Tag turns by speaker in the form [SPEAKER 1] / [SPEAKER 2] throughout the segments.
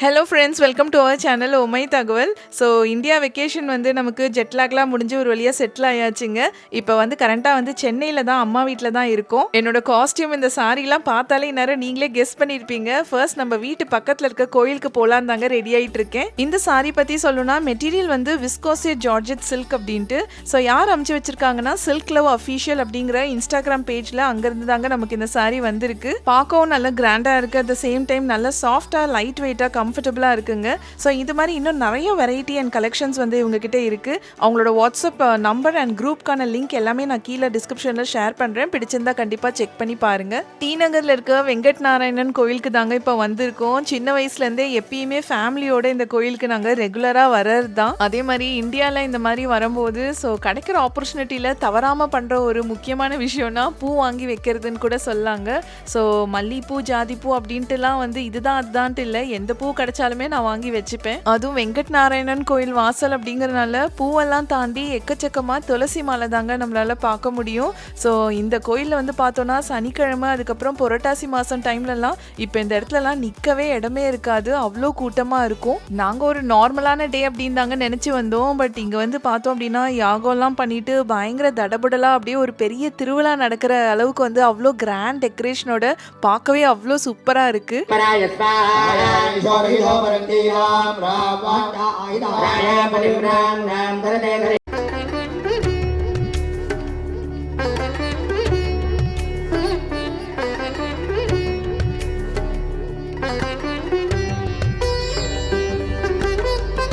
[SPEAKER 1] Hello friends welcome to our channel உமை தகவல் so India vacation வந்து நமக்கு ஜெட்லாக்லாம் முடிஞ்சு ஒரு வழியாக செட்டில் ஆயாச்சுங்க. இப்போ வந்து கரண்ட்டாக வந்து சென்னையில் தான் அம்மா வீட்டில் தான் இருக்கும். என்னோட காஸ்டியூம் இந்த சாரீலாம் பார்த்தாலே நேரம் நீங்களே கெஸ் பண்ணியிருப்பீங்க ஃபர்ஸ்ட் நம்ம வீட்டு பக்கத்தில் இருக்க கோயிலுக்கு போகலான்னு தாங்க ரெடி ஆகிட்டு இருக்கேன். இந்த சாரீ பற்றி சொல்லணும்னா மெட்டீரியல் வந்து விஸ்கோசே ஜார்ஜெட் சில்க் அப்படின்ட்டு. ஸோ யார் அமுச்சு வச்சிருக்காங்கன்னா சில்க் லவ் அஃபீஷியல் அப்படிங்கிற இன்ஸ்டாகிராம் பேஜில் அங்கேருந்து தாங்க நமக்கு இந்த சாரீ வந்திருக்கு. பார்க்கவும் நல்லா கிராண்டாக இருக்குது அட் த சேம் டைம் நல்லா சாஃப்டாக லைட் வெயிட்டாக கம்ஃபர்டபுளாக இருக்குங்க. ஸோ இது மாதிரி இன்னும் நிறைய வெரைட்டி அண்ட் கலெக்ஷன்ஸ் வந்து இவங்கக்கிட்ட இருக்குது அவங்களோட வாட்ஸ்அப் நம்பர் அண்ட் குரூப்க்கான லிங்க் எல்லாமே நான் கீழே டிஸ்கிரிப்ஷனில் ஷேர் பண்ணுறேன் பிடிச்சிருந்தா கண்டிப்பாக செக் பண்ணி பாருங்கள் டி நகரில் இருக்க வெங்கட் நாராயணன் கோயிலுக்கு தாங்க இப்போ வந்திருக்கோம். சின்ன வயசுலேருந்தே எப்பயுமே ஃபேமிலியோட இந்த கோயிலுக்கு நாங்கள் ரெகுலராக வர்றது தான். அதே மாதிரி இந்தியாவில் இந்த மாதிரி வரும்போது ஸோ கிடைக்கிற ஆப்பர்ச்சுனிட்டியில் தவறாமல் பண்ணுற ஒரு முக்கியமான விஷயம்னா பூ வாங்கி வைக்கிறதுன்னு கூட சொல்லாங்க. ஸோ மல்லிப்பூ ஜாதிப்பூ அப்படின்ட்டுலாம் வந்து இதுதான் அதுதான்ட்டு இல்லை. எந்த பூ கிடைச்சாலுமே நான் வாங்கி வச்சுப்பேன். அதுவும் வெங்கட் நாராயணன் கோயில் வாசல் அப்படிங்கறனால பூவெல்லாம் தாண்டி எக்கச்சக்கமாக துளசி மாலை தாங்க நம்மளால பார்க்க முடியும். ஸோ இந்த கோயிலில் வந்து பார்த்தோன்னா சனிக்கிழமை அதுக்கப்புறம் புரட்டாசி மாதம் டைம்லலாம் இப்போ இந்த இடத்துலலாம் நிற்கவே இடமே இருக்காது. அவ்வளோ கூட்டமாக இருக்கும். நாங்கள் ஒரு நார்மலான டே அப்படின்னு தாங்க நினச்சி வந்தோம். பட் இங்கே வந்து பார்த்தோம் அப்படின்னா யாகம்லாம் பண்ணிட்டு பயங்கர தடபுடலா அப்படியே ஒரு பெரிய திருவிழா நடக்கிற அளவுக்கு வந்து அவ்வளோ கிராண்ட் டெக்கரேஷனோட பார்க்கவே அவ்வளோ சூப்பராக இருக்குது
[SPEAKER 2] पराय स्वाहा
[SPEAKER 3] ईशो वरन्ति राम राम वाचा आयुधा
[SPEAKER 2] राय परिव्रां नाम धरते धरे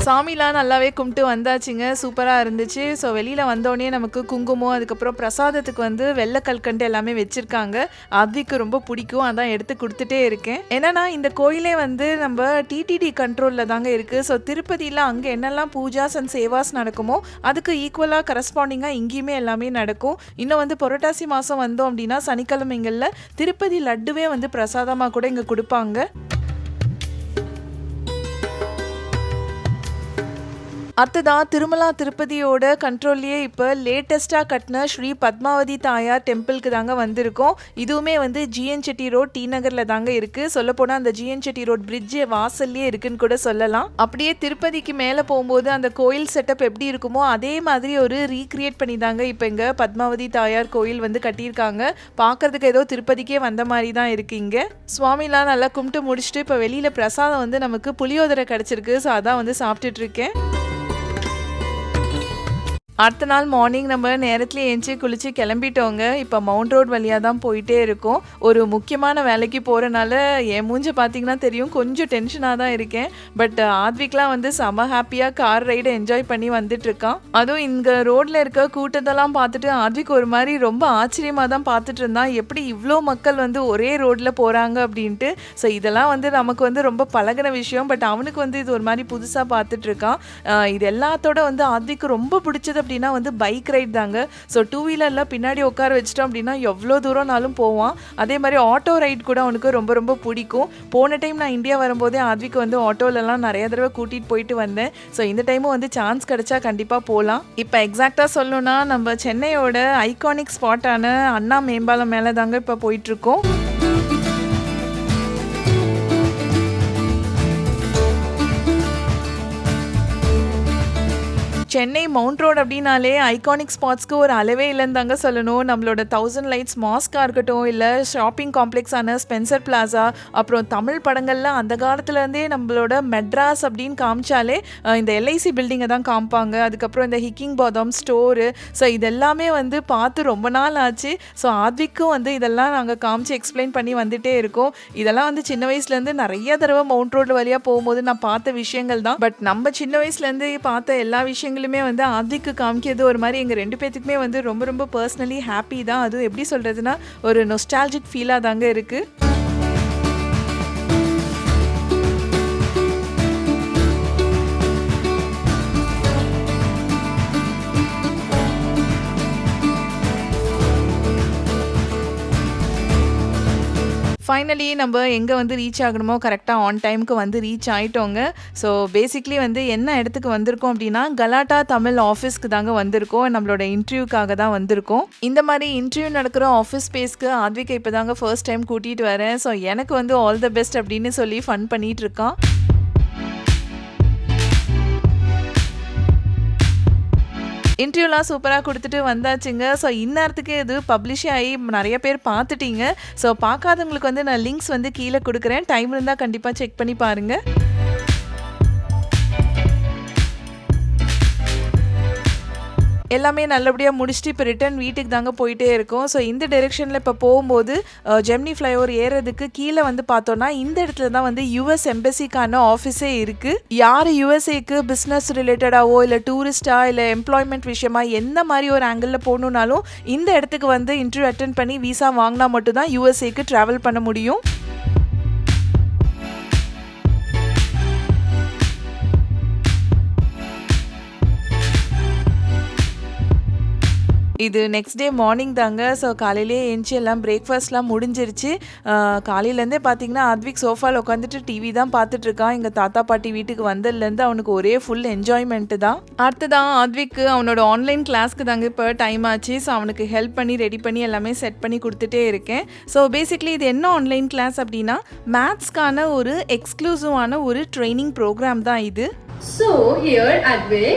[SPEAKER 1] சாமிலாம் நல்லாவே கும்பிட்டு வந்தாச்சுங்க. சூப்பராக இருந்துச்சு. ஸோ வெளியில் வந்தோடனே நமக்கு குங்குமம் அதுக்கப்புறம் பிரசாதத்துக்கு வந்து வெள்ளை கல்கண்டு எல்லாமே வச்சுருக்காங்க. அதுக்கு ரொம்ப பிடிக்கும். அதான் எடுத்து கொடுத்துட்டே இருக்கேன். என்னன்னா இந்த கோயிலே வந்து நம்ம டிடிடி கண்ட்ரோலில் தாங்க இருக்குது ஸோ திருப்பதியில் அங்கே என்னெல்லாம் பூஜாஸ் அண்ட் சேவாஸ் நடக்குமோ அதுக்கு ஈக்குவலாக கரஸ்பாண்டிங்காக இங்கேயுமே எல்லாமே நடக்கும். இன்னும் வந்து புரட்டாசி மாதம் வந்தோம் அப்படின்னா சனிக்கிழமைகளில் திருப்பதி லட்டுவே வந்து பிரசாதமாக கூட இங்கே கொடுப்பாங்க. அடுத்ததான் திருமலா திருப்பதியோட கண்ட்ரோல்லையே இப்போ லேட்டஸ்ட்டாக கட்டின ஸ்ரீ பத்மாவதி தாயார் டெம்பிளுக்கு தாங்க வந்திருக்கோம். இதுவுமே வந்து ஜிஎன் செட்டி ரோட் டி நகரில் தாங்க இருக்குது சொல்லப்போனால் அந்த ஜிஎன் செட்டி ரோட் பிரிட்ஜு வாசல்லையே இருக்குன்னு கூட சொல்லலாம். அப்படியே திருப்பதிக்கு மேலே போகும்போது அந்த கோயில் செட்டப் எப்படி இருக்குமோ அதே மாதிரி ஒரு ரீக்ரியேட் பண்ணி தாங்க இப்போ இங்கே பத்மாவதி தாயார் கோயில் வந்து கட்டியிருக்காங்க. பார்க்கறதுக்கு ஏதோ திருப்பதிக்கே வந்த மாதிரி தான் இருக்குது இங்கே. சுவாமிலாம் நல்லா கும்பிட்டு முடிச்சுட்டு இப்போ வெளியில் பிரசாதம் வந்து நமக்கு புளியோதரை கிடச்சிருக்கு. ஸோ அதான் வந்து சாப்பிட்டுட்ருக்கேன் அடுத்த நாள் மார்னிங் நம்ம நேரத்தில் ஏஞ்சி குளித்து கிளம்பிட்டோங்க. இப்போ மவுண்ட் ரோட் வழியாக தான் போயிட்டே இருக்கோம். ஒரு முக்கியமான வேலைக்கு போகிறனால என் மூஞ்சி பார்த்தீங்கன்னா தெரியும். கொஞ்சம் டென்ஷனாக தான் இருக்கேன். பட் uh, ஆத்விக்லாம் வந்து செம ஹாப்பியாக கார் ரைடை என்ஜாய் பண்ணி வந்துட்டு இருக்கான். அதுவும் இங்கே ரோட்டில் இருக்க கூட்டத்தெல்லாம் பார்த்துட்டு ஆத்விக் ஒரு மாதிரி ரொம்ப ஆச்சரியமாக தான் பார்த்துட்டு இருந்தான். எப்படி இவ்வளோ மக்கள் வந்து ஒரே ரோட்டில் போகிறாங்க அப்படின்ட்டு. ஸோ இதெல்லாம் வந்து நமக்கு வந்து ரொம்ப பழகின விஷயம். பட் அவனுக்கு வந்து இது ஒரு மாதிரி புதுசாக பார்த்துட்ருக்கான் இது எல்லாத்தோட வந்து ஆத்விக்கு ரொம்ப பிடிச்சது அப்படின்னா வந்து பைக் ரைட் தாங்க. ஸோ டூ வீலரில் பின்னாடி உட்கார வச்சிட்டோம் அப்படின்னா எவ்வளோ தூரம்னாலும் போவான். அதே மாதிரி ஆட்டோ ரைட் கூட அவனுக்கு ரொம்ப ரொம்ப பிடிக்கும். போன டைம் நான் இந்தியா வரும்போதே ஆத்விக்கு வந்து ஆட்டோலலாம் நிறைய தடவை கூட்டிகிட்டு போயிட்டு வந்தேன். ஸோ இந்த டைமும் வந்து சான்ஸ் கிடச்சா கண்டிப்பாக போகலாம் இப்போ எக்ஸாக்டாக சொல்லணும்னா நம்ம சென்னையோட ஐகானிக் ஸ்பாட்டான அண்ணா மேம்பாலம் மேலே தாங்க இப்போ போயிட்டுருக்கோம் சென்னை மவுண்ட் ரோடு அப்படின்னாலே ஐகானிக் ஸ்பாட்ஸ்க்கு ஒரு அளவே இல்லைன்னு தாங்க சொல்லணும். நம்மளோட தௌசண்ட் லைட்ஸ் மாஸ்காக இருக்கட்டும் இல்லை ஷாப்பிங் காம்ப்ளெக்ஸான ஸ்பென்சர் பிளாசா அப்புறம் தமிழ் படங்களில் அந்த காலத்துலேருந்தே நம்மளோட மெட்ராஸ் அப்படின்னு காமிச்சாலே இந்த எல்ஐசி பில்டிங்கை தான் காமிப்பாங்க. அதுக்கப்புறம் இந்த ஹிக்கிங் பாதம் ஸ்டோரு ஸோ இதெல்லாமே வந்து பார்த்து ரொம்ப நாள் ஆச்சு. ஸோ ஆத்விக்கும் வந்து இதெல்லாம் நாங்கள் காமிச்சு எக்ஸ்பிளைன் பண்ணி வந்துட்டே இருக்கோம். இதெல்லாம் வந்து சின்ன வயசுலேருந்து நிறைய தடவை மவுண்ட் ரோடு வழியாக போகும்போது நான் பார்த்த விஷயங்கள் தான். பட் நம்ம சின்ன வயசுலேருந்து பார்த்த எல்லா விஷயங்களும் வந்து ஆதிக்கு காமிக்கிறது ஒரு மாதிரி எங்கள் ரெண்டு பேத்துக்குமே வந்து ரொம்ப ரொம்ப பர்சனலி ஹாப்பி தான். அதுவும் எப்படி சொல்கிறதுனா ஒரு நொஸ்டாலஜிக் ஃபீலாக தாங்க இருக்குது ஃபைனலி நம்ம எங்கே வந்து ரீச் ஆகணுமோ கரெக்டாக ஆன் டைமுக்கு வந்து ரீச் ஆகிட்டோங்க ஸோ பேசிக்லி வந்து என்ன இடத்துக்கு வந்திருக்கோம் அப்படின்னா கலாட்டா தமிழ் ஆஃபீஸ்க்கு தாங்க வந்திருக்கோம். நம்மளோட இன்டர்வியூக்காக தான் வந்திருக்கோம். இந்த மாதிரி இன்டர்வியூ நடக்கிற ஆஃபீஸ் ஸ்பேஸ்க்கு ஆத்விகா இப்போ தாங்க ஃபர்ஸ்ட் டைம் கூட்டிகிட்டு வரேன். ஸோ எனக்கு வந்து ஆல் த பெஸ்ட் அப்படின்னு சொல்லி ஃபன் பண்ணிகிட்ருக்கான் இன்டர்வியூலாம் சூப்பராக கொடுத்துட்டு வந்தாச்சுங்க. ஸோ இந்நேரத்துக்கு இது பப்ளிஷ் ஆகி நிறைய பேர் பார்த்துட்டீங்க. ஸோ பார்க்காதவங்களுக்கு வந்து நான் லிங்க்ஸ் வந்து கீழே கொடுக்குறேன். டைம் இருந்தால் கண்டிப்பாக செக் பண்ணி பாருங்கள் எல்லாமே நல்லபடியாக முடிச்சுட்டு இப்போ ரிட்டர்ன் வீட்டுக்கு தாங்க போயிட்டே இருக்கோம். ஸோ இந்த டெரெக்ஷனில் இப்போ போகும்போது ஜெம்னி ஃப்ளைஓவர் ஏறதுக்கு கீழே வந்து பார்த்தோன்னா இந்த இடத்துல தான் வந்து யூஎஸ் எம்பசிக்கான ஆஃபீஸே இருக்குது யார் யூஎஸ்ஏக்கு பிஸ்னஸ் ரிலேட்டடாவோ இல்லை டூரிஸ்டா இல்லை எம்ப்ளாய்மெண்ட் விஷயமா எந்த மாதிரி ஒரு ஆங்கிளில் போகணுன்னாலும் இந்த இடத்துக்கு வந்து இன்டர்வியூ அட்டன் பண்ணி விசா வாங்கினா மட்டும்தான் யூஎஸ்ஏக்கு ட்ராவல் பண்ண முடியும். இது நெக்ஸ்ட் டே மார்னிங் தாங்க. ஸோ காலையிலே எழுந்துச்சி எல்லாம் பிரேக்ஃபாஸ்ட்லாம் முடிஞ்சிருச்சு. காலையிலேருந்தே பார்த்தீங்கன்னா அத்விக் சோஃபாவில் உட்காந்துட்டு டிவி தான் பார்த்துட்ருக்கான் எங்கள் தாத்தா பாட்டி வீட்டுக்கு வந்ததுலேருந்து அவனுக்கு ஒரே ஃபுல் என்ஜாய்மெண்ட்டு தான். அடுத்ததான் ஆத்விக்கு அவனோட ஆன்லைன் கிளாஸ்க்கு தாங்க இப்போ டைம் ஆச்சு. ஸோ அவனுக்கு ஹெல்ப் பண்ணி ரெடி பண்ணி எல்லாமே செட் பண்ணி கொடுத்துட்டே இருக்கேன். ஸோ பேசிக்லி இது என்ன ஆன்லைன் கிளாஸ் அப்படின்னா மேத்ஸ்க்கான ஒரு எக்ஸ்க்ளூசிவான ஒரு ட்ரைனிங் ப்ரோக்ராம் தான் இது.
[SPEAKER 4] ஸோ ஹியர் அட்வே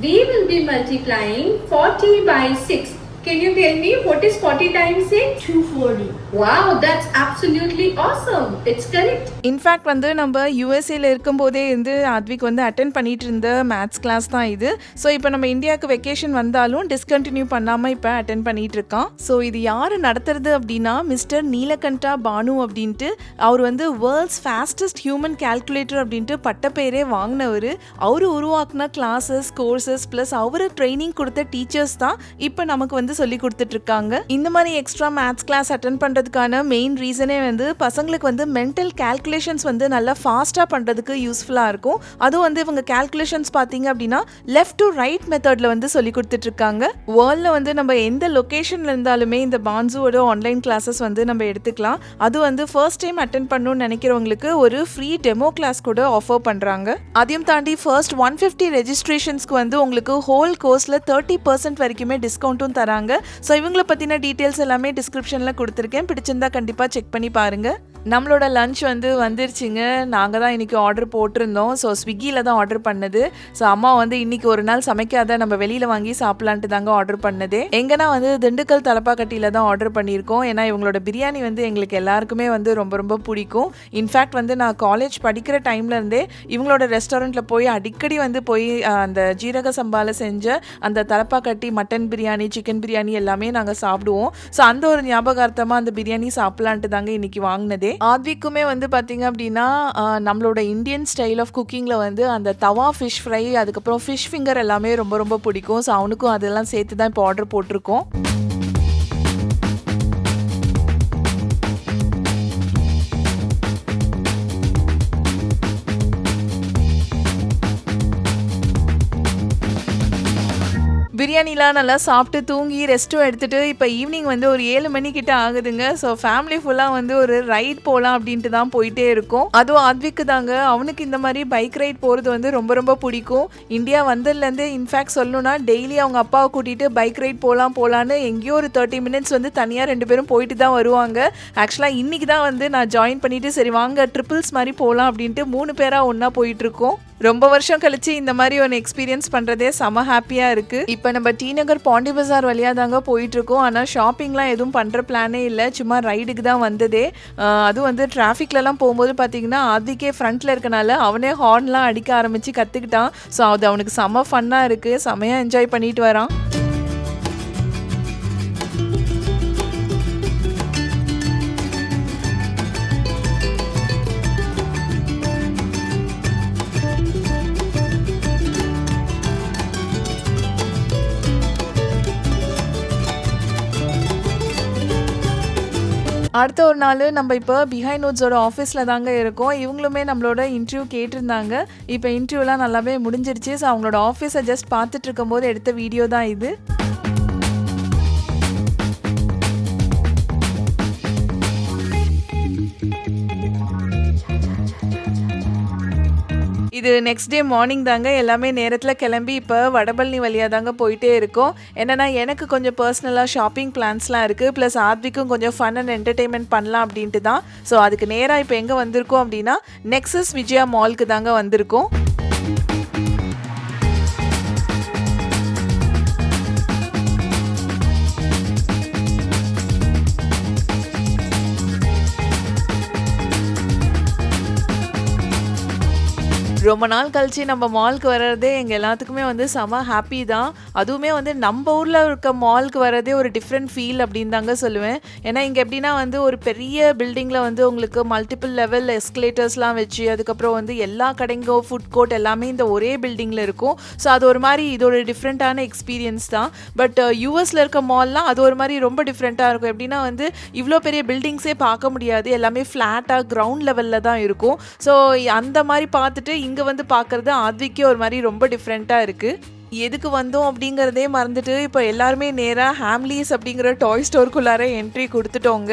[SPEAKER 4] we will be multiplying 40 by 6. Can you tell me what is 40 times 6? 240. Wow, that's absolutely awesome. It's correct.
[SPEAKER 1] In fact வந்து நம்ம யூஎஸ்ஏல இருக்கும்போதே இருந்து அத்விக் வந்து அட்டன் பண்ணிட்டு இருந்த மேத்ஸ் கிளாஸ் தான் இது ஸோ இப்போ நம்ம இந்தியாவுக்கு வெக்கேஷன் வந்தாலும் டிஸ்கண்டினியூ பண்ணாமல் இப்போ அட்டன் பண்ணிட்டு இருக்கான் ஸோ இது யார் நடத்துறது அப்படின்னா மிஸ்டர் நீலகண்டா பானு அப்படின்ட்டு அவர் வந்து வேர்ல்ட்ஸ் ஃபாஸ்டஸ்ட் ஹியூமன் கால்குலேட்டர் அப்படின்ட்டு பட்டப்பேரே வாங்கினவர் அவர் உருவாக்குன கிளாஸஸ் கோர்சஸ் ப்ளஸ் அவர் ட்ரைனிங் கொடுத்த டீச்சர்ஸ் தான் இப்போ நமக்கு வந்து சொல்லி கொடுத்துட்டு இருக்காங்க இந்த மாதிரி எக்ஸ்ட்ரா மேத்ஸ் கிளாஸ் அட்டன் பண்ணுறதுக்கான மெயின் ரீசனே வந்து பசங்களுக்கு வந்து மென்டல் கால்குலேஷன்ஸ் வந்து நல்லா ஃபாஸ்ட்டாக பண்ணுறதுக்கு யூஸ்ஃபுல்லாக இருக்கும். அதுவும் வந்து இவங்க கால்குலேஷன்ஸ் பார்த்தீங்க அப்படின்னா லெஃப்ட் டு ரைட் மெத்தடில் வந்து சொல்லி கொடுத்துட்ருக்காங்க. வேர்ல்டில் வந்து நம்ம எந்த லொக்கேஷனில் இருந்தாலுமே இந்த பான்ஸுவோட ஆன்லைன் கிளாஸஸ் வந்து நம்ம எடுத்துக்கலாம். அது வந்து ஃபர்ஸ்ட் டைம் அட்டன் பண்ணணும்னு நினைக்கிறவங்களுக்கு ஒரு ஃப்ரீ டெமோ கிளாஸ் கூட ஆஃபர் பண்ணுறாங்க அதையும் தாண்டி ஃபர்ஸ்ட் ஒன் ஃபிஃப்டி ரெஜிஸ்ட்ரேஷன்ஸ்க்கு வந்து உங்களுக்கு ஹோல் கோர்ஸில் தேர்ட்டி பர்சன்ட் வரைக்குமே டிஸ்கவுண்ட்டும் தராங்க. ஸோ இவங்களை பற்றின டீட்டெயில்ஸ் எல்லாமே டிஸ்கிரிப்ஷனில் கொடுத்துருக்கேன். பிடிச்சிருந்தா கண்டிப்பாக செக் பண்ணி பாருங்கள் நம்மளோட லஞ்ச் வந்து வந்துருச்சுங்க. நாங்கள் தான் இன்றைக்கி ஆர்டர் போட்டிருந்தோம். ஸோ ஸ்விக்கியில் தான் ஆர்டர் பண்ணது. ஸோ அம்மா வந்து இன்றைக்கி ஒரு நாள் சமைக்காத நம்ம வெளியில் வாங்கி சாப்பிட்லான்ட்டு தாங்க ஆர்டர் பண்ணது. எங்கன்னா வந்து திண்டுக்கல் தலப்பாக்கட்டியில் தான் ஆர்டர் பண்ணியிருக்கோம். ஏன்னா இவங்களோட பிரியாணி வந்து எங்களுக்கு எல்லாருக்குமே வந்து ரொம்ப ரொம்ப பிடிக்கும். இன்ஃபேக்ட் வந்து நான் காலேஜ் படிக்கிற டைம்லேருந்தே இவங்களோட ரெஸ்டாரண்ட்டில் போய் அடிக்கடி வந்து போய் அந்த ஜீரக சம்பாவில் செஞ்ச அந்த தலப்பாக்கட்டி மட்டன் பிரியாணி சிக்கன் பிரியாணி பிரியாணி எல்லாமே நாங்கள் சாப்பிடுவோம். ஸோ அந்த ஒரு ஞாபகார்த்தமாக அந்த பிரியாணி சாப்பிட்லான்ட்டு தாங்க இன்னைக்கு வாங்கினதே. ஆத்விக்குமே வந்து பார்த்தீங்க அப்படின்னா நம்மளோட இந்தியன் ஸ்டைல் ஆஃப் குக்கிங்கில் வந்து அந்த தவா ஃபிஷ் ஃப்ரை அதுக்கப்புறம் ஃபிஷ் ஃபிங்கர் எல்லாமே ரொம்ப ரொம்ப பிடிக்கும். ஸோ அவனுக்கும் அதெல்லாம் சேர்த்து தான் இப்போ ஆர்டர் போட்டிருக்கோம். பிரியாணிலாம் நல்லா சாப்பிட்டு தூங்கி ரெஸ்ட்டும் எடுத்துகிட்டு இப்போ ஈவினிங் வந்து ஒரு ஏழு மணிக்கிட்ட ஆகுதுங்க. ஸோ ஃபேமிலி ஃபுல்லாக வந்து ஒரு ரைட் போகலாம் அப்படின்ட்டு தான் போயிட்டே இருக்கும். அதுவும் அத்விக்கு தாங்க. அவனுக்கு இந்த மாதிரி பைக் ரைட் போகிறது வந்து ரொம்ப ரொம்ப பிடிக்கும். இந்தியா வந்ததுலேருந்து இன்ஃபேக்ட் சொல்லணும்னா டெய்லி அவங்க அப்பாவை கூட்டிகிட்டு பைக் ரைட் போகலாம் போகலான்னு எங்கேயோ ஒரு தேர்ட்டி மினிட்ஸ் வந்து தனியாக ரெண்டு பேரும் போயிட்டு தான் வருவாங்க. ஆக்சுவலாக இன்னைக்கு தான் வந்து நான் ஜாயின் பண்ணிவிட்டு சரி வாங்க ட்ரிபிள்ஸ் மாதிரி போகலாம் அப்படின்ட்டு மூணு பேராக ஒன்றா போயிட்டு இருக்கோம். ரொம்ப வருஷம் கழிச்சு இந்த மாதிரி ஒன்று எக்ஸ்பீரியன்ஸ் பண்ணுறதே செம ஹாப்பியாக இருக்குது இப்போ நம்ம டி நகர் பாண்டி பஜார் வழியாக தாங்க போயிட்டுருக்கோம். ஆனால் ஷாப்பிங்லாம் எதுவும் பண்ணுற பிளானே இல்லை. சும்மா ரைடுக்கு தான் வந்ததே. அதுவும் வந்து டிராஃபிக்லலாம் போகும்போது பார்த்தீங்கன்னா ஆதிக்கே ஃப்ரண்ட்டில் இருக்கனால அவனே ஹார்ன்லாம் அடிக்க ஆரம்பித்து கற்றுக்கிட்டான் ஸோ அது அவனுக்கு செம்ம ஃபன்னாக இருக்குது செமையாக என்ஜாய் பண்ணிட்டு வரான். அடுத்த ஒரு நாள் நம்ம இப்போ பிஹைண்ட் நோட்ஸோட ஆஃபீஸில் தாங்க இருக்கோம். இவங்களுமே நம்மளோட இன்டர்வியூ கேட்டிருந்தாங்க. இப்போ இன்டர்வியூலாம் நல்லாவே முடிஞ்சிருச்சு. ஸோ அவங்களோட ஆஃபீஸை ஜஸ்ட் பார்த்துட்டு இருக்கும்போது எடுத்த வீடியோ தான் இது. இது நெக்ஸ்ட் டே மார்னிங் தாங்க எல்லாமே நேரத்தில் கிளம்பி இப்போ வடபழனி வழியாக தாங்க போயிட்டே இருக்கோம். என்னென்னா எனக்கு கொஞ்சம் பர்சனலாக ஷாப்பிங் பிளான்ஸ்லாம் இருக்குது ப்ளஸ் ஆத்விக்கும் கொஞ்சம் ஃபன் அண்ட் என்டர்டெயின்மெண்ட் பண்ணலாம் அப்படின்ட்டு தான். ஸோ அதுக்கு நேராக இப்போ எங்கே வந்திருக்கோம் அப்படின்னா நெக்ஸஸ் விஜயா மால்க்கு தாங்க வந்திருக்கோம். ரொம்ப நாள் கழிச்சு நம்ம மால்க்கு வர்றதே எங்கள் எல்லாத்துக்குமே வந்து செம ஹாப்பி தான். அதுவுமே வந்து நம்ம ஊரில் இருக்க மாலுக்கு வர்றதே ஒரு டிஃப்ரெண்ட் ஃபீல் அப்படின்னு தாங்க சொல்லுவேன். ஏன்னா இங்கே எப்படின்னா வந்து ஒரு பெரிய பில்டிங்கில் வந்து உங்களுக்கு மல்டிபிள் லெவல் எஸ்கலேட்டர்ஸ்லாம் வச்சு அதுக்கப்புறம் வந்து எல்லா கடைங்கோ ஃபுட் கோர்ட் எல்லாமே இந்த ஒரே பில்டிங்கில் இருக்கும். ஸோ அது ஒரு மாதிரி இது ஒரு டிஃப்ரெண்ட்டான எக்ஸ்பீரியன்ஸ் தான். பட் யூஎஸில் uh, இருக்க மால்லாம் அது ஒரு மாதிரி ரொம்ப டிஃப்ரெண்ட்டாக இருக்கும். எப்படின்னா வந்து இவ்வளோ பெரிய பில்டிங்ஸே பார்க்க முடியாது. எல்லாமே ஃப்ளாட்டாக கிரவுண்ட் லெவலில் தான் இருக்கும். ஸோ அந்த மாதிரி பார்த்துட்டு இங்கே வந்து பார்க்குறது ஆத்விக்கே ஒரு மாதிரி ரொம்ப டிஃப்ரெண்ட்டாக இருக்குது எதுக்கு வந்தோம் அப்படிங்கிறதே மறந்துட்டு இப்போ எல்லாருமே நேராக ஹேம்லீஸ் அப்படிங்கிற டாய் ஸ்டோருக்குள்ளார என்ட்ரி கொடுத்துட்டோங்க.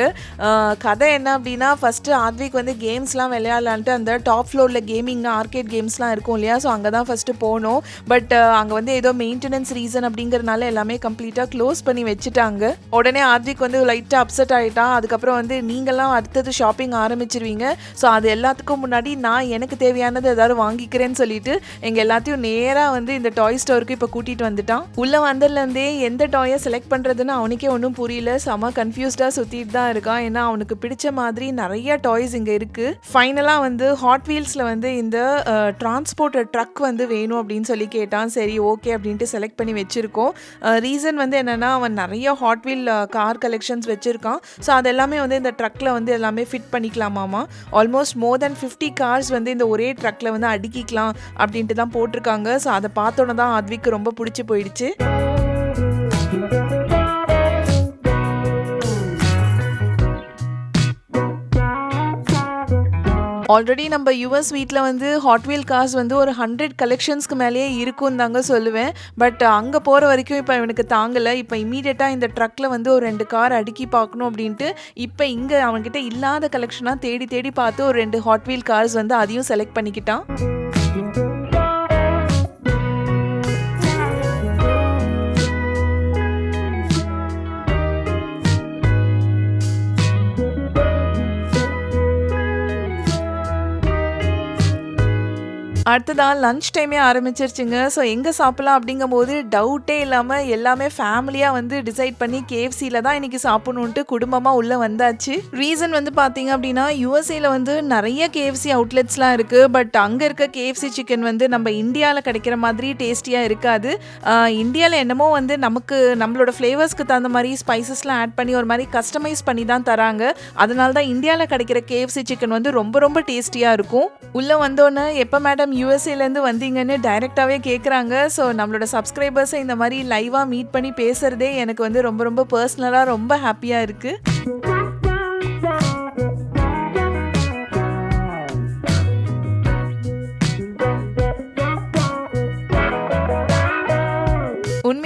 [SPEAKER 1] கதை என்ன அப்படின்னா ஃபஸ்ட்டு ஆத்விக் வந்து கேம்ஸ்லாம் விளையாடலான்ட்டு அந்த டாப் ஃப்ளோரில் கேமிங் ஆர்கேட் கேம்ஸ்லாம் இருக்கும் இல்லையா? ஸோ அங்கே தான் ஃபஸ்ட்டு போனோம் பட் அங்கே வந்து ஏதோ மெயின்டெனன்ஸ் ரீசன் அப்படிங்கிறனால எல்லாமே கம்ப்ளீட்டாக க்ளோஸ் பண்ணி வச்சுட்டாங்க. உடனே ஆத்விக் வந்து லைட்டாக அப்செட் ஆகிட்டான் அதுக்கப்புறம் வந்து நீங்களாம் அடுத்தது ஷாப்பிங் ஆரம்பிச்சிருவீங்க. ஸோ அது எல்லாத்துக்கும் முன்னாடி நான் எனக்கு தேவையானது ஏதாவது வாங்கிக்கிறேன்னு சொல்லிட்டு எங்கள் எல்லாத்தையும் நேராக வந்து இந்த டாய் ஸ்டோருக்கு இப்போ கூட்டிகிட்டு வந்துட்டான். உள்ளே வந்ததுலேருந்தே எந்த டாயை செலக்ட் பண்ணுறதுன்னு அவனுக்கே ஒன்றும் புரியல. செம கன்ஃபியூஸ்டாக சுற்றிட்டு தான் இருக்கான். ஏன்னா அவனுக்கு பிடிச்ச மாதிரி நிறைய டாய்ஸ் இங்கே இருக்குது ஃபைனலாக வந்து ஹாட் வீல்ஸில் வந்து இந்த டிரான்ஸ்போர்ட் ட்ரக் வந்து வேணும் அப்படின்னு சொல்லி கேட்டான். சரி ஓகே அப்படின்ட்டு செலக்ட் பண்ணி வச்சுருக்கோம். ரீசன் வந்து என்னென்னா அவன் நிறைய ஹாட் வீல் கார் கலெக்ஷன்ஸ் வச்சுருக்கான். ஸோ அதெல்லாமே வந்து இந்த ட்ரக்கில் வந்து எல்லாமே fit பண்ணிக்கலாமாமா? Almost more then fifty cars வந்து இந்த ஒரே ட்ரக்கில் வந்து அடுக்கிக்கலாம் அப்படின்ட்டு தான் போட்டிருக்காங்க. ஸோ அதை பார்த்தோன்னே தான் அத்விக்கு ரொம்ப பிடிச்சி போயிடுச்சு. ஆல்ரெடி நம்ம யுஎஸ் வீட்டில் வந்து ஹாட் வீல் கார்ஸ் வந்து ஒரு ஹண்ட்ரட் கலெக்ஷன்ஸ்க்கு மேலேயே இருக்கும் தாங்க சொல்லுவேன். பட் அங்கே போகிற வரைக்கும் இப்போ இவனுக்கு தாங்கலை. இப்போ இமீடியட்டாக இந்த ட்ரக்கில் வந்து ஒரு ரெண்டு கார் அடுக்கி பார்க்கணும் அப்படின்ட்டு இப்போ இங்கே அவன்கிட்ட இல்லாத கலெக்ஷனாக தேடி தேடி பார்த்து ஒரு ரெண்டு ஹாட் வீல் கார்ஸ் வந்து அதையும் செலக்ட் பண்ணிக்கிட்டான். அடுத்ததான் லஞ்ச் டைமே ஆரம்பிச்சிருச்சுங்க. ஸோ எங்கே சாப்பிட்லாம் அப்படிங்கும்போது டவுட்டே இல்லாமல் எல்லாமே ஃபேமிலியாக வந்து டிசைட் பண்ணி கேஎஃப்சியில் தான் இன்றைக்கி சாப்பிட்ணுன்ட்டு குடும்பமாக உள்ளே வந்தாச்சு. ரீசன் வந்து பார்த்தீங்க அப்படின்னா யூஎஸ்ஏல வந்து நிறைய கேஎஃப்சி அவுட்லெட்ஸ்லாம் இருக்குது பட் அங்கே இருக்க கேஎஃப்சி சிக்கன் வந்து நம்ம இந்தியாவில் கிடைக்கிற மாதிரி டேஸ்டியாக இருக்காது. இந்தியாவில் என்னமோ வந்து நமக்கு நம்மளோட ஃப்ளேவர்ஸ்க்கு தகுந்த மாதிரி ஸ்பைசஸ்லாம் ஆட் பண்ணி ஒரு மாதிரி கஸ்டமைஸ் பண்ணி தான் தராங்க. அதனால தான் இந்தியாவில் கிடைக்கிற கேஎஃப்சி சிக்கன் வந்து ரொம்ப ரொம்ப டேஸ்டியாக இருக்கும். உள்ளே வந்தோன்னே எப்போ மேடம் யூஎஸ்ஏலேருந்து வந்தீங்கன்னு டைரெக்டாகவே கேட்குறாங்க ஸோ நம்மளோட சப்ஸ்கிரைபர்ஸை இந்த மாதிரி லைவாக மீட் பண்ணி பேசுகிறதே எனக்கு வந்து ரொம்ப ரொம்ப பர்சனலாக ரொம்ப ஹாப்பியாக இருக்குது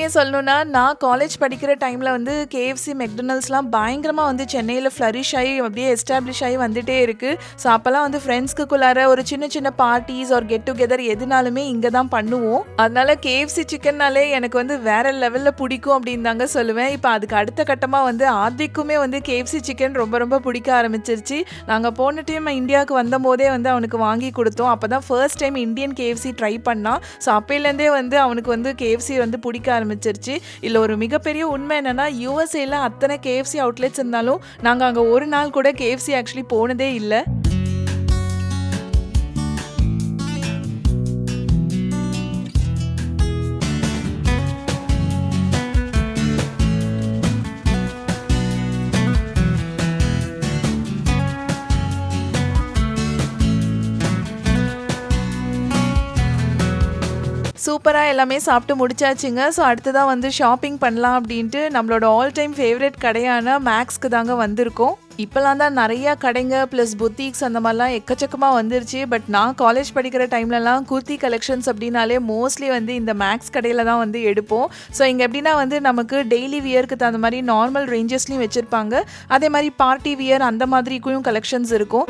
[SPEAKER 1] உண்மையை சொல்லணும்னா நான் காலேஜ் படிக்கிற டைமில் வந்து கேஎஃப்சி மெக்டொனல்ட்ஸ்லாம் பயங்கரமாக வந்து சென்னையில் ஃப்ளரிஷ் ஆகி அப்படியே எஸ்டாப்ளிஷ் ஆகி வந்துட்டே இருக்குது ஸோ அப்போல்லாம் வந்து ஃப்ரெண்ட்ஸ்க்குள்ளார ஒரு சின்ன சின்ன பார்ட்டிஸ் ஒரு கெட் டுகெதர் எதுனாலுமே இங்கே தான் பண்ணுவோம். அதனால கேஎஃப்சி சிக்கன்னாலே எனக்கு வந்து வேற லெவலில் பிடிக்கும் அப்படின்னு தாங்க சொல்லுவேன். இப்போ அதுக்கு அடுத்த கட்டமாக வந்து ஆதிக்குமே வந்து கேஎஃப்சி சிக்கன் ரொம்ப ரொம்ப பிடிக்க ஆரம்பிச்சிருச்சு. நாங்கள் போன டைம் இந்தியாவுக்கு வந்தபோதே வந்து அவனுக்கு வாங்கி கொடுத்தோம். அப்போ தான் first time Indian KFC try பண்ணான். ஸோ அப்போலேருந்தே வந்து அவனுக்கு வந்து கேஎஃப்சி வந்து பிடிக்க ஆரம்பிச்சிருச்சு. இல்லை ஒரு மிகப்பெரிய உண்மை என்னன்னா யூஎஸ்ஏல அத்தனை கேஎஃப்சி அவுட்லெட்ஸ் இருந்தாலும் நாங்கள் அங்கே ஒரு நாள் கூட கேஎஃப்சி ஆக்சுவலி போனதே இல்லை. சூப்பராக எல்லாமே சாப்பிட்டு முடிச்சாச்சுங்க. ஸோ அடுத்ததாக வந்து ஷாப்பிங் பண்ணலாம் அப்படின்ட்டு நம்மளோட ஆல் டைம் ஃபேவரட் கடையான மேக்ஸ்க்கு தாங்க வந்திருக்கோம். இப்போலாம் தான் நிறையா கடைங்க ப்ளஸ் புத்திக்ஸ் அந்த மாதிரிலாம் எக்கச்சக்கமாக வந்துருச்சு. பட் நான் காலேஜ் படிக்கிற டைம்லலாம் குர்த்தி கலெக்ஷன்ஸ் அப்படின்னாலே மோஸ்ட்லி வந்து இந்த மேக்ஸ் கடையில் தான் வந்து எடுப்போம். ஸோ இங்கே எப்படின்னா வந்து நமக்கு டெய்லி வியருக்கு தகுந்த மாதிரி நார்மல் ரேஞ்சஸ்லையும் வச்சுருப்பாங்க. அதே மாதிரி பார்ட்டி வியர் அந்த மாதிரிக்கும் கலெக்ஷன்ஸ் இருக்கும்.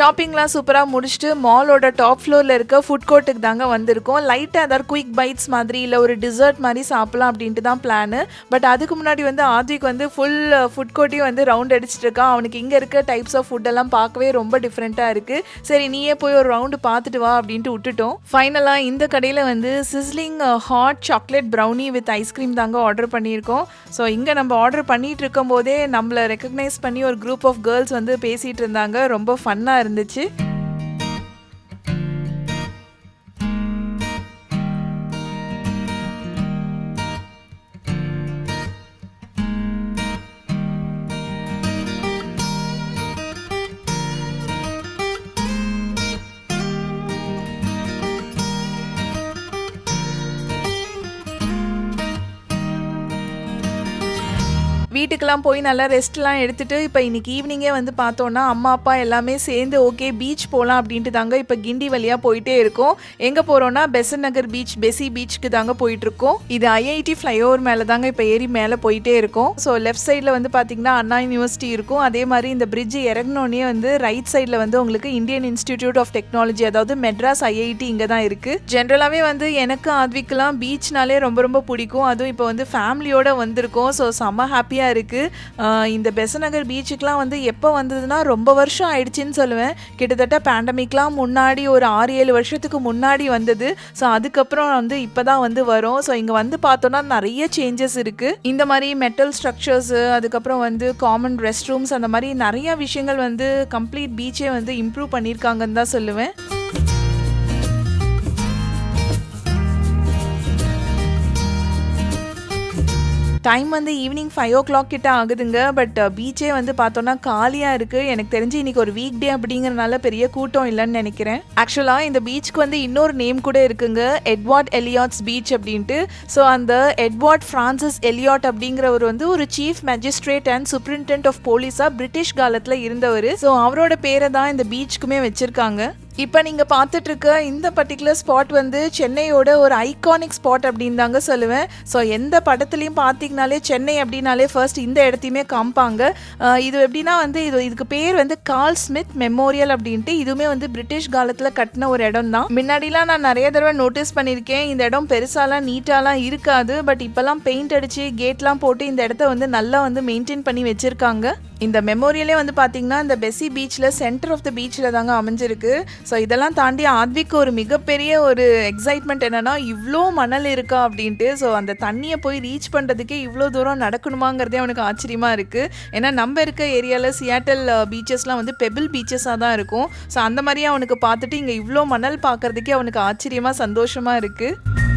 [SPEAKER 1] ஷாப்பிங்லாம் சூப்பராக முடிச்சுட்டு மாலோட டாப் ஃப்ளோரில் இருக்க ஃபுட் கோர்ட்டுக்கு தாங்க வந்திருக்கோம். லைட்டாக ஏதாவது குயிக் பைட்ஸ் மாதிரி இல்லை ஒரு டிசர்ட் மாதிரி சாப்பிட்லாம் அப்படின்ட்டு தான் பிளானு பட் அதுக்கு முன்னாடி வந்து ஆத்விக் வந்து ஃபுல் ஃபுட் கோர்ட்டையும் வந்து ரவுண்ட் அடிச்சுட்டு இருக்கான். அவனுக்கு இங்கே இருக்க டைப்ஸ் ஆஃப் ஃபுட்டெல்லாம் பார்க்கவே ரொம்ப டிஃப்ரெண்ட்டாக இருக்குது சரி நீயே போய் ஒரு ரவுண்டு பார்த்துட்டு வா அப்படின்ட்டு விட்டுட்டோம். ஃபைனலாக இந்த கடையில் வந்து sizzling hot chocolate brownie with ice cream தாங்க ஆர்டர் பண்ணியிருக்கோம். ஸோ இங்கே நம்ம ஆர்டர் பண்ணிகிட்டு இருக்கும் போதே நம்மளை ரெக்கக்னைஸ் பண்ணி ஒரு குரூப் ஆஃப் கேர்ள்ஸ் வந்து பேசிகிட்டு இருந்தாங்க. ரொம்ப ஃபன்னாக இருந்துச்சு வீட்டுக்கெல்லாம் போய் நல்லா ரெஸ்ட்லாம் எடுத்துகிட்டு இப்போ இன்றைக்கி ஈவினிங்கே வந்து பார்த்தோன்னா அம்மா அப்பா எல்லாமே சேர்ந்து ஓகே பீச் போகலாம் அப்படின்ட்டு தாங்க இப்போ கிண்டி வழியாக போயிட்டே இருக்கோம். எங்கே போகிறோன்னா பெசன் நகர் பீச் பெசி பீச்சுக்கு தாங்க போயிட்டுருக்கோம் இது ஐஐடி ஃப்ளைஓவர் மேலே தாங்க இப்போ ஏறி மேலே போயிட்டே இருக்கோம். ஸோ லெஃப்ட் சைடில் வந்து பார்த்தீங்கன்னா அண்ணா யூனிவர்சிட்டி இருக்கும். அதே மாதிரி இந்த பிரிட்ஜ் இறங்கினோடனே வந்து ரைட் சைடில் வந்து உங்களுக்கு இந்தியன் இன்ஸ்டிடியூட் ஆஃப் டெக்னாலஜி அதாவது மெட்ராஸ் ஐஐடி இங்கே தான் இருக்குது ஜென்ரலாகவே வந்து எனக்கு ஆத்விக்கெலாம் பீச்னாலே ரொம்ப ரொம்ப பிடிக்கும். அதுவும் இப்போ வந்து ஃபேமிலியோடு வந்திருக்கோம். ஸோ செம்ம ஹாப்பியாக இருக்குது இந்த பெசநகர் பீச்சுக்கெலாம் வந்து எப்போ வந்ததுன்னா ரொம்ப வருஷம் ஆயிடுச்சுன்னு சொல்லுவேன். கிட்டத்தட்ட பேண்டமிக்லாம் முன்னாடி ஒரு ஆறு ஏழு வருஷத்துக்கு முன்னாடி வந்தது. ஸோ அதுக்கப்புறம் வந்து இப்போ தான் வந்து வரும். ஸோ இங்கே வந்து பார்த்தோன்னா நிறைய சேஞ்சஸ் இருக்குது இந்த மாதிரி மெட்டல் ஸ்ட்ரக்சர்ஸு அதுக்கப்புறம் வந்து காமன் ரெஸ்ட் ரூம்ஸ் அந்த மாதிரி நிறைய விஷயங்கள் வந்து கம்ப்ளீட் பீச்சே வந்து இம்ப்ரூவ் பண்ணியிருக்காங்கன்னு தான் சொல்லுவேன். டைம் வந்து ஈவினிங் ஃபைவ் ஓ கிளாக் கிட்ட ஆகுதுங்க. பட் பீச்சே uh, வந்து பார்த்தோன்னா காலியாக இருக்குது எனக்கு தெரிஞ்சு இன்னைக்கு ஒரு வீக் டே அப்படிங்கிறனால பெரிய கூட்டம் இல்லைன்னு நினைக்கிறேன். ஆக்சுவலாக இந்த பீச்சுக்கு வந்து இன்னொரு நேம் கூட இருக்குங்க. எட்வார்ட் எலியாட்ஸ் பீச் அப்படின்ட்டு. ஸோ அந்த எட்வார்ட் ஃப்ரான்சிஸ் எலியாட் அப்படிங்கிறவர் வந்து ஒரு chief magistrate and superintendent of போலீஸாக பிரிட்டிஷ் காலத்தில் இருந்தவர். ஸோ அவரோட பேரை தான் இந்த பீச்சுக்குமே வச்சுருக்காங்க. இப்போ நீங்கள் பார்த்துட்டு இருக்க இந்த பர்டிகுலர் ஸ்பாட் வந்து சென்னையோட ஒரு ஐகானிக் ஸ்பாட் அப்படின்னு தாங்க சொல்லுவேன். ஸோ எந்த படத்துலையும் பார்த்தீங்கனாலே சென்னை அப்படின்னாலே ஃபர்ஸ்ட் இந்த இடத்தையுமே காமிப்பாங்க. இது எப்படின்னா வந்து இது இதுக்கு பேர் வந்து கால் ஸ்மித் மெமோரியல் அப்படின்ட்டு இதுவுமே வந்து பிரிட்டிஷ் காலத்தில் கட்டின ஒரு இடம் தான் முன்னாடிலாம் நான் நிறைய தடவை நோட்டீஸ் பண்ணியிருக்கேன். இந்த இடம் பெருசாலாம் நீட்டாலாம் இருக்காது. பட் இப்போல்லாம் பெயிண்ட் அடித்து கேட்லாம் போட்டு இந்த இடத்த வந்து நல்லா வந்து மெயின்டைன் பண்ணி வச்சுருக்காங்க. இந்த மெமோரியலே வந்து பார்த்தீங்கன்னா இந்த பெஸி பீச்சில் சென்டர் ஆஃப் த பீச்சில் தாங்க அமைஞ்சிருக்கு. ஸோ இதெல்லாம் தாண்டி ஆத்விக்கு ஒரு மிகப்பெரிய ஒரு எக்ஸைட்மெண்ட் என்னன்னா இவ்வளோ மணல் இருக்கா அப்படின்ட்டு. ஸோ அந்த தண்ணியை போய் ரீச் பண்ணுறதுக்கே இவ்வளோ தூரம் நடக்கணுமாங்கிறதே அவனுக்கு ஆச்சரியமாக இருக்குது ஏன்னா நம்ம இருக்க ஏரியாவில் சியாட்டல் பீச்சஸ்லாம் வந்து பெபிள் பீச்சஸாக தான் இருக்கும். ஸோ அந்த மாதிரியே அவனுக்கு பார்த்துட்டு இங்கே இவ்வளோ மணல் பார்க்கறதுக்கே அவனுக்கு ஆச்சரியமாக சந்தோஷமாக இருக்குது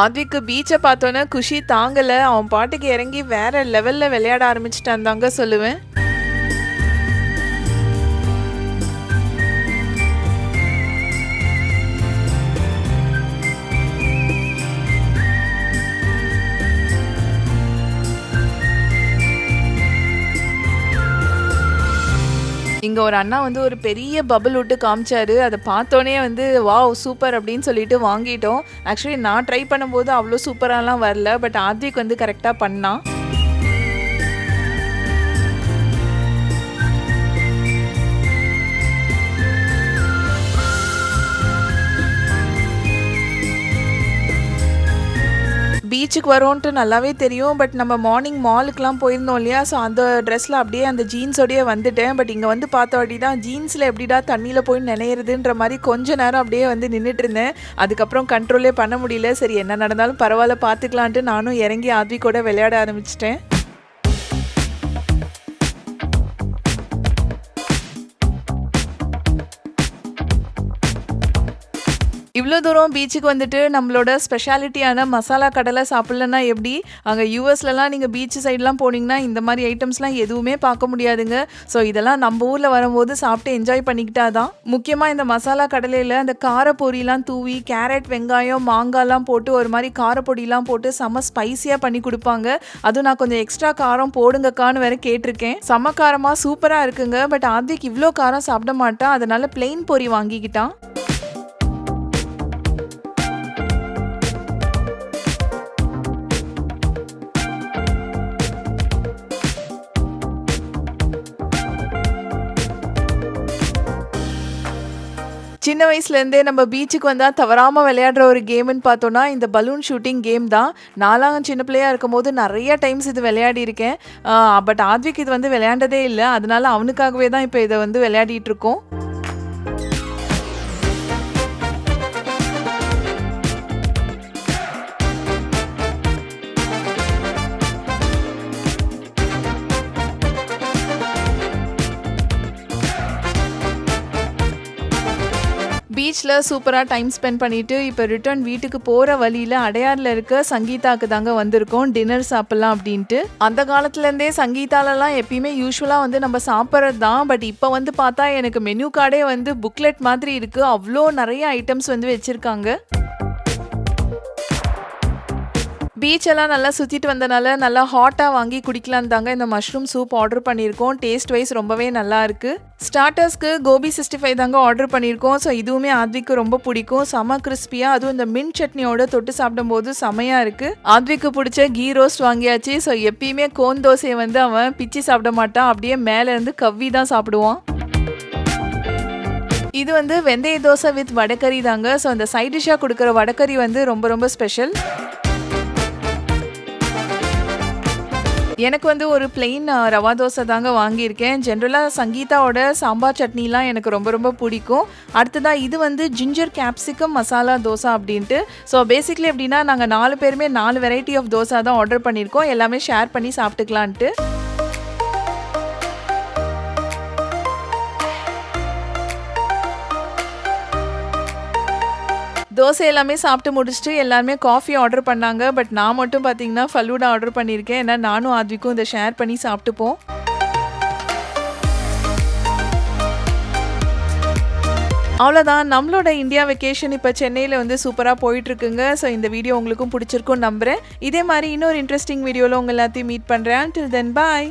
[SPEAKER 1] ஆத்விக்கு பீச்சை பார்த்தோன்னே குஷி தாங்கலை. அவன் பாட்டுக்கு இறங்கி வேற லெவலில் விளையாட ஆரம்பிச்சிட்டான் தாங்க சொல்லுவேன். இங்கே ஒரு அண்ணா வந்து ஒரு பெரிய பபுள் விட்டு காமிச்சாரு. அதை பார்த்தோன்னே வந்து வாவ் சூப்பர் அப்படின்னு சொல்லிட்டு வாங்கிட்டோம். ஆக்சுவலி நான் ட்ரை பண்ணும்போது அவ்வளோ சூப்பராகலாம் வரல. பட் ஆத்விக் வந்து கரெக்டாக பண்ணான் பீச்சுக்கு வரோன்ட்டு நல்லாவே தெரியும். பட் நம்ம மார்னிங் மாலுக்குலாம் போயிருந்தோம் இல்லையா? ஸோ அந்த ட்ரெஸ்ஸில் அப்படியே அந்த ஜீன்ஸோடயே வந்துட்டேன். பட் இங்கே வந்து பார்த்த வாட்டி தான் ஜீன்ஸில் எப்படிடா தண்ணியில் போய் நினைறதுன்ற மாதிரி கொஞ்ச நேரம் அப்படியே வந்து நின்றுட்டு இருந்தேன். அதுக்கப்புறம் கண்ட்ரோலே பண்ண முடியல. சரி என்ன நடந்தாலும் பரவாயில்ல பார்த்துக்கலான்ட்டு நானும் இறங்கி ஆத்வி கூட விளையாட ஆரம்பிச்சிட்டேன். இவ்வளோ தூரம் பீச்சுக்கு வந்துட்டு நம்மளோட ஸ்பெஷாலிட்டியான மசாலா கடலை சாப்பிட்லன்னா எப்படி? அங்கே யூஎஸ்லலாம் நீங்கள் பீச் சைட்லாம் போனீங்கன்னா இந்த மாதிரி ஐட்டம்ஸ்லாம் எதுவுமே பார்க்க முடியாதுங்க. ஸோ இதெல்லாம் நம்ம ஊரில் வரும்போது சாப்பிட்டு என்ஜாய் பண்ணிக்கிட்டா தான் முக்கியமாக இந்த மசாலா கடலையில் அந்த காரப்பொரிலாம் தூவி கேரட் வெங்காயம் மாங்காய்லாம் போட்டு ஒரு மாதிரி காரப்பொடிலாம் போட்டு செம்ம ஸ்பைஸியாக பண்ணி கொடுப்பாங்க. அதுவும் நான் கொஞ்சம் எக்ஸ்ட்ரா காரம் போடுங்கக்கான்னு வேற கேட்டிருக்கேன். செம காரமாக சூப்பராக இருக்குங்க. பட் ஆதிக் இவ்வளோ காரம் சாப்பிட மாட்டான். அதனால் பிளெயின் பொரி வாங்கிக்கிட்டான். சின்ன வயசுலேருந்தே நம்ம பீச்சுக்கு வந்தால் தவறாமல் விளையாடுற ஒரு கேம்னு பார்த்தோன்னா இந்த பலூன் ஷூட்டிங் கேம் தான். நாலாம் சின்ன பிள்ளையா இருக்கும் போது நிறைய டைம்ஸ் இது விளையாடி இருக்கேன் பட் ஆத்விக் இது வந்து விளையாண்டதே இல்லை. அதனால அவனுக்காகவே தான் இப்போ இதை வந்து விளையாடிட்டு இருக்கோம். பீச்சில் சூப்பராக டைம் ஸ்பெண்ட் பண்ணிட்டு இப்போ ரிட்டர்ன் வீட்டுக்கு போகிற வழியில் அடையாறில் இருக்க சங்கீதாக்கு தாங்க வந்திருக்கோம். டின்னர் சாப்பிட்லாம் அப்படின்ட்டு. அந்த காலத்துலேருந்தே சங்கீதாலலாம் எப்பயுமே யூஸ்வலாக வந்து நம்ம சாப்பிட்றது தான் பட் இப்போ வந்து பார்த்தா எனக்கு மெனு கார்டே வந்து புக்லெட் மாதிரி இருக்குது அவ்வளோ நிறைய ஐட்டம்ஸ் வந்து வச்சுருக்காங்க. பீச்செல்லாம் நல்லா சுற்றிட்டு வந்தனால நல்லா ஹாட்டாக வாங்கி குடிக்கலாம் தாங்க இந்த மஷ்ரூம் சூப் ஆர்டர் பண்ணியிருக்கோம். டேஸ்ட் வைஸ் ரொம்பவே நல்லா இருக்குது ஸ்டார்டர்ஸ்க்கு கோபி சிக்ஸ்டி ஃபைவ் தாங்க ஆர்டர் பண்ணியிருக்கோம். ஸோ இதுவுமே ஆத்விக்கு ரொம்ப பிடிக்கும். செம கிறிஸ்பியாக அதுவும் இந்த மின் சட்னியோட தொட்டு சாப்பிடும்போது செமையாக இருக்குது ஆத்விக்கு பிடிச்ச கீ ரோஸ்ட் வாங்கியாச்சு. ஸோ எப்பயுமே கோன் தோசையை வந்து அவன் பிச்சு சாப்பிட மாட்டான். அப்படியே மேலே இருந்து கவ்வி தான் சாப்பிடுவான். இது வந்து வெந்தய தோசை வித் வடக்கறி தாங்க. ஸோ அந்த சைட் டிஷ்ஷாக கொடுக்குற வடக்கறி வந்து ரொம்ப ரொம்ப ஸ்பெஷல் எனக்கு வந்து ஒரு பிளெயின் ரவா தோசை தாங்க வாங்கியிருக்கேன். ஜென்ரலாக சங்கீதாவோட சாம்பார் சட்னிலாம் எனக்கு ரொம்ப ரொம்ப பிடிக்கும். அடுத்ததாக இது வந்து ஜிஞ்சர் கேப்சிகம் மசாலா தோசை அப்படின்ட்டு. ஸோ பேசிக்லி எப்படின்னா நாங்கள் நாலு பேருமே நாலு வெரைட்டி ஆஃப் தோசை தான் ஆர்டர் பண்ணியிருக்கோம். எல்லாமே ஷேர் பண்ணி சாப்பிட்டுக்கலான்ட்டு. தோசை எல்லாமே சாப்பிட்டு முடிச்சுட்டு எல்லாருமே காஃபி ஆர்டர் பண்ணாங்க. பட் நான் மட்டும் பார்த்தீங்கன்னா ஃபலூடா ஆர்டர் பண்ணியிருக்கேன். ஏன்னா நானும் ஆத்விக்கும் இதை ஷேர் பண்ணி சாப்பிட்டுப்போம். அவ்வளோதான் நம்மளோட இந்தியா வெக்கேஷன் இப்போ சென்னையில் வந்து சூப்பராக போயிட்டுருக்குங்க. ஸோ இந்த வீடியோ உங்களுக்கும் பிடிச்சிருக்கும் நம்புகிறேன் இதே மாதிரி இன்னொரு இன்ட்ரெஸ்டிங் வீடியோவில் உங்கள் எல்லாத்தையும் மீட் பண்ணுறேன் டில் தென் பாய்